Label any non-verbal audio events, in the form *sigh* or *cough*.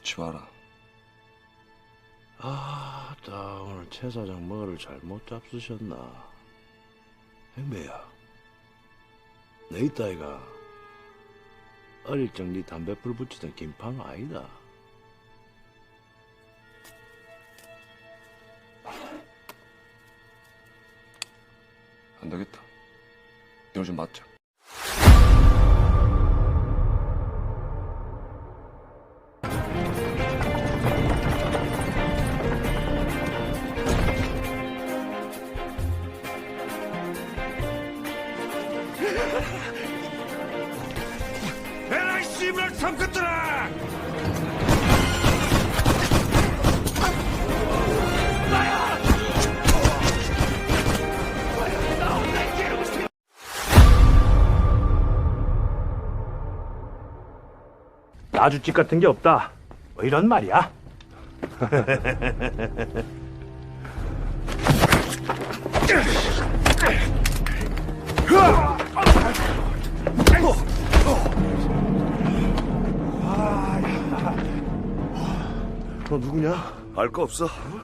붙지 마라. 아, 나 오늘 최 사장 뭐를 잘못 잡수셨나? 행배야, 내 이따이가 어릴 적 네 담배불 붙이던 김팡 아니다. 안 되겠다. 좀 맞자. 에라이 씨발 삼컷들아! 나주집 같은 게 없다. 뭐 이런 말이야. *laughs* 너 누구냐? 알 거 없어.